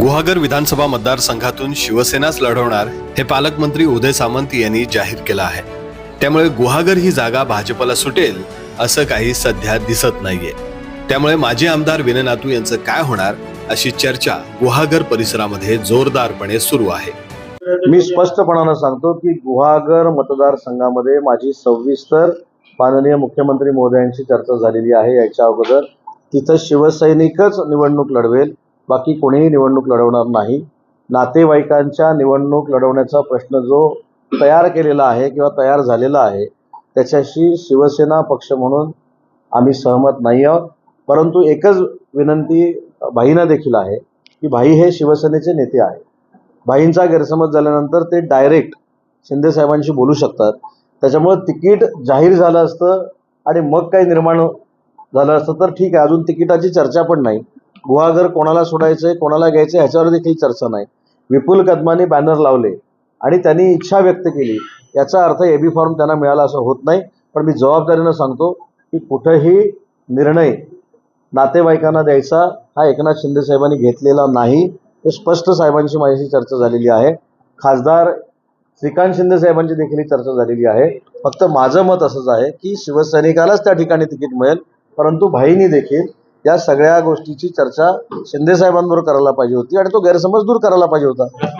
गुहागर विधानसभा मतदारसंघातून शिवसेनाच लढवणार हे पालकमंत्री उदय सामंत यांनी जाहीर केलं आहे. त्यामुळे गुहागर ही जागा भाजपला सुटेल असं काही सध्या दिसत नाहीये. त्यामुळे माजी आमदार विनय नातू यांचं काय होणार अशी चर्चा गुहागर परिसरामध्ये जोरदारपणे सुरू आहे. मी स्पष्टपणानं सांगतो की गुहागर मतदारसंघामध्ये माझी सविस्तर माननीय मुख्यमंत्री महोदयांची चर्चा झालेली आहे याच्या अगोदर. तिथं शिवसैनिकच निवडणूक लढवेल बाकी कोणीही निवडणूक लढवणार नाही. नातेवाईकांच्या निवडणूक लढवण्याचा प्रश्न जो तयार केलेला आहे किंवा तयार झालेला आहे त्याच्याशी शिवसेना पक्ष म्हणून आम्ही सहमत नाही आहोत. परंतु एकच विनंती भाईंना देखील आहे की भाई हे शिवसेनेचे नेते आहेत. भाईंचा गैरसमज झाल्यानंतर ते डायरेक्ट शिंदे साहेबांशी बोलू शकतात. त्याच्यामुळे तिकीट जाहीर झालं असतं आणि मग काही निर्माण झालं असतं तर ठीक आहे. अजून तिकिटाची चर्चा पण नाही. गुहागर कोणाला सोडायचं आहे कोणाला घ्यायचं आहे ह्याच्यावर देखील चर्चा नाही. विपुल कदमाने बॅनर लावले आणि त्यांनी इच्छा व्यक्त केली. याचा अर्थ एबी फॉर्म त्यांना मिळाला असं होत नाही. पण मी जबाबदारीनं सांगतो की कुठंही निर्णय नातेवाईकांना द्यायचा हा एकनाथ शिंदे साहेबांनी घेतलेला नाही. हे स्पष्ट साहेबांशी माझ्याशी चर्चा झालेली आहे. खासदार श्रीकांत शिंदे साहेबांची देखील ही चर्चा झालेली आहे. फक्त माझं मत असंच आहे की शिवसैनिकालाच त्या ठिकाणी तिकीट मिळेल. परंतु भाईंनी देखील या सगळ्या गोष्टीची चर्चा शिंदे साहेबांबरोबर करायला पाहिजे होती आणि तो गैरसमज दूर करायला पाहिजे होता.